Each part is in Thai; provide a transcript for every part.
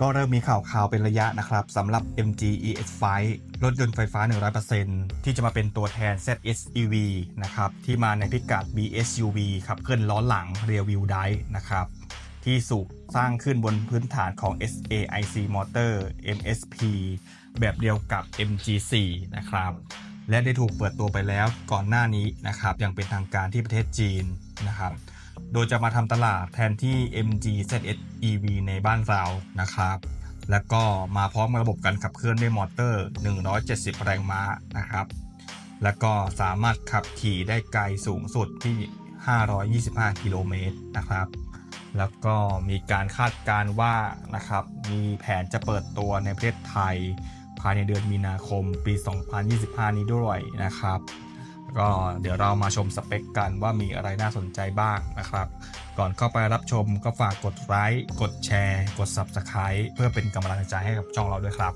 ก็เริ่มมีข่าวข่าวเป็นระยะนะครับสำหรับ MG ES5 รถยนต์ไฟฟ้า 100%ที่จะมาเป็นตัวแทน ZSEV นะครับ ที่มาในพิกัด BSUV ขับเคลื่อนล้อหลัง Rear Wheel Drive นะครับที่สูกสร้างขึ้นบนพื้นฐานของ SAIC Motor MSP แบบเดียวกับ MG4 นะครับ และได้ถูกเปิดตัวไปแล้วก่อนหน้านี้นะครับ อย่างเป็นทางการที่ประเทศจีนนะครับ โดยจะมาทำตลาดแทนที่ MG ZS EV ในบ้านเรานะครับ แล้วก็มาพร้อมกับระบบการขับเคลื่อนด้วยมอเตอร์ 170 แรงม้านะครับ แล้วก็สามารถขับขี่ได้ไกลสูงสุดที่ 525 กิโลเมตรนะครับ แล้วก็มีการคาดการณ์ว่านะครับ มีแผนจะเปิดตัวในประเทศไทย ภายในเดือนมีนาคมปี 2025 นี้ด้วยนะครับ ก็เดี๋ยวเรามาชมสเปคกันว่ามีอะไรน่าสนใจบ้างนะครับ ก่อนเข้าไปรับชมก็ฝากกดไลค์กดแชร์ กด Subscribe เพื่อเป็นกำลังใจให้กับช่องเราด้วยครับ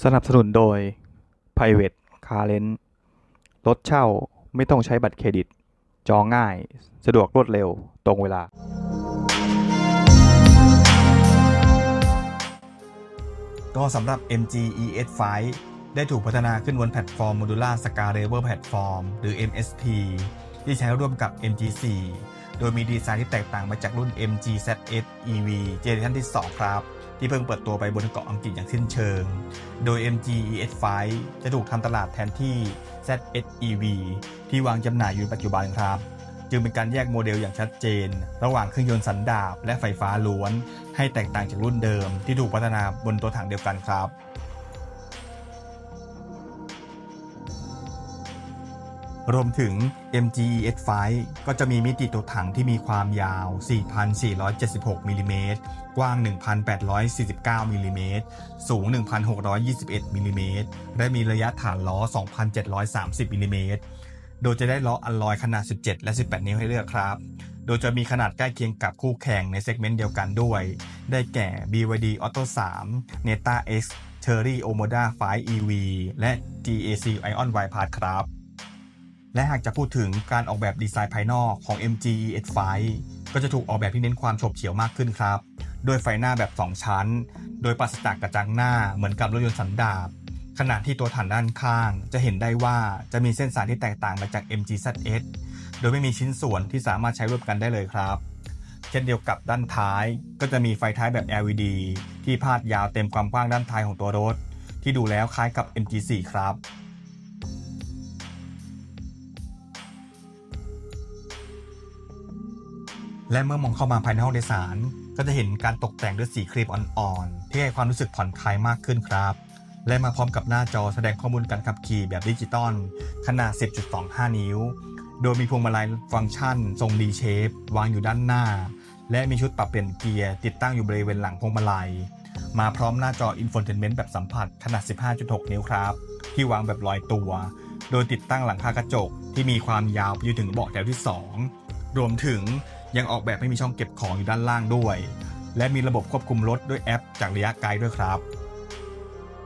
สนับสนุนโดย Private Car Rent รถเช่าไม่ต้องใช้บัตรเครดิต จองง่าย สะดวกรวดเร็วตรงเวลา ก็สำหรับ MG ES5 ได้ถูกพัฒนาขึ้นบนแพลตฟอร์ม Modular Scalable Platform หรือ MSP ที่ใช้ร่วมกับ MG4 โดยมีดีไซน์ที่แตกต่างมาจากรุ่น MG ZS EV เจเนอเรชันที่ 2 ครับ ที่เพิ่งเปิดตัวไปบนเกาะอังกฤษอย่างสิ้นเชิง โดย MG ES5 จะถูกทำตลาดแทนที่ ZS EV ที่วางจำหน่ายอยู่ปัจจุบันครับ จึงเป็นการแยกโมเดลอย่างชัดเจน ระหว่างเครื่องยนต์สันดาปและไฟฟ้าล้วน ให้แตกต่างจากรุ่นเดิมที่ถูกพัฒนาบนตัวถังเดียวกันครับ รวมถึง MG E5 ก็จะมีมิติตัวถังที่มีความยาว 4,476มิลลิเมตร กว้าง 1,849มิลลิเมตร สูง 1,621มิลลิเมตร และมีระยะฐานล้อ 2,730มิลลิเมตร โดยจะได้ล้ออัลลอยขนาด 17 และ 18 นิ้วให้เลือกครับ โดยจะมีขนาดใกล้เคียงกับคู่แข่งในเซกเมนต์เดียวกันด้วย ได้แก่ BYD Auto 3 Neta X Cherry Omoda 5 EV และ GAC Ion Y Path ครับ และหากจะพูดถึงการออกแบบดีไซน์ภายนอกของ MG ES5 ก็จะถูกออกแบบที่เน้นความฉบเฉี่ยวมากขึ้นครับ โดยไฟหน้าแบบ 2 ชั้น โดยปราศจากกระจังหน้าเหมือนกับรถยนต์สันดาปขณะที่ตัวถังด้านข้าง จะเห็นได้ว่าจะมีเส้นสายที่แตกต่างมาจาก MG ZS โดยไม่มีชิ้นส่วนที่สามารถใช้ร่วมกันได้เลยครับ เช่นเดียวกับด้านท้าย ก็จะมีไฟท้ายแบบ LED ที่พาดยาวเต็มความกว้างด้านท้ายของตัวรถ ที่ดูแล้วคล้ายกับ MG4 ครับ และเมื่อมองเข้ามาภายในห้องโดยสาร ก็จะเห็นการตกแต่งด้วยสีครีมอ่อนๆที่ให้ความรู้สึกผ่อนคลายมากขึ้นครับ และมาพร้อมกับหน้าจอแสดงข้อมูลการขับขี่แบบดิจิตอลขนาด 10.25 นิ้ว โดยมีพวงมาลัยฟังก์ชัน ทรง D shape วางอยู่ด้านหน้า และมีชุดปรับเปลี่ยนเกียร์ติดตั้งอยู่บริเวณหลังพวงมาลัย มาพร้อมหน้าจอ Infotainment แบบสัมผัสขนาด 15.6 นิ้วครับ ที่วางแบบลอยตัว โดยติดตั้งหลังคากระจกที่มีความยาวไปจนถึงเบาะแถวที่ 2 รวมถึง ยังออกแบบให้มีช่องเก็บของอยู่ด้านล่างด้วย และมีระบบควบคุมรถด้วยแอปจากระยะไกลด้วยครับ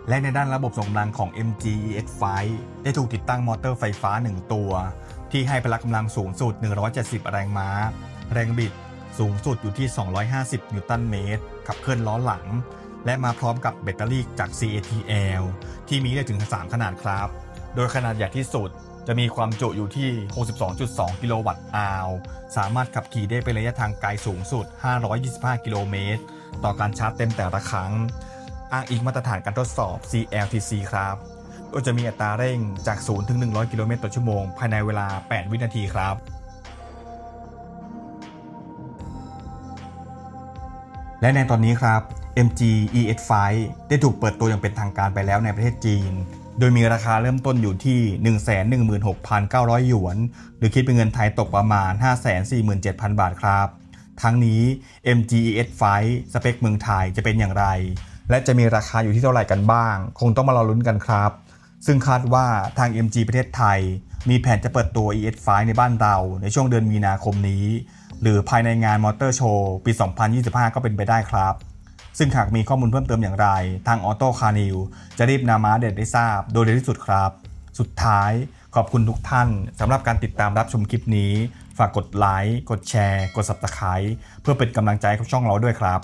และในด้านระบบส่งกำลังของ MG ES5 ได้ถูกติดตั้งมอเตอร์ไฟฟ้า 1 ตัว ที่ให้พละกำลังสูงสุด 170 แรงม้า แรงบิดสูงสุดอยู่ที่ 250 นิวตันเมตร ขับเคลื่อนล้อหลัง และมาพร้อมกับแบตเตอรี่จาก CATL ที่มีได้ถึง 3 ขนาดครับ โดยขนาดใหญ่ที่สุด จะมีความจุอยู่ที่ 62.2 กิโลวัตต์อาว สามารถขับขี่ได้เป็นระยะทางไกลสูงสุด 525 กิโลเมตร ต่อการชาร์จเต็มแต่ละครั้ง อ้างอิงมาตรฐานการทดสอบ CLTC ครับโดยจะมีอัตราเร่งจาก 0 ถึง 100 กิโลเมตรต่อชั่วโมง ภายในเวลา 8 วินาทีครับและในตอนนี้ครับ MG ES5 ได้ถูกเปิดตัวอย่างเป็นทางการไปแล้วในประเทศจีน โดยมีราคาเริ่มต้นอยู่ที่ 116,900 หยวน หรือคิดเป็นเงินไทยตกประมาณ 547,000 บาทครับ ทั้งนี้ MG ES5 สเปคเมืองไทยจะเป็นอย่างไร และจะมีราคาอยู่ที่เท่าไหร่กันบ้าง คงต้องมารอลุ้นกันครับ ซึ่งคาดว่าทาง MG ประเทศไทย มีแผนจะเปิดตัว ES5 ในบ้านเราในช่วงเดือนมีนาคมนี้ หรือภายในงานมอเตอร์โชว์ปี 2025 ก็เป็นไปได้ครับ ซึ่งหากมีข้อมูลเพิ่มเติมอย่างไร ทางออโต้คานิวจะรีบนำมาเด็ดได้ทราบ โดยเร็วที่สุดครับ สุดท้ายขอบคุณทุกท่านสำหรับการติดตามรับชมคลิปนี้ ฝากกดไลค์กดแชร์ กด Subscribe เพื่อเป็นกำลังใจให้กับช่องเราด้วยครับ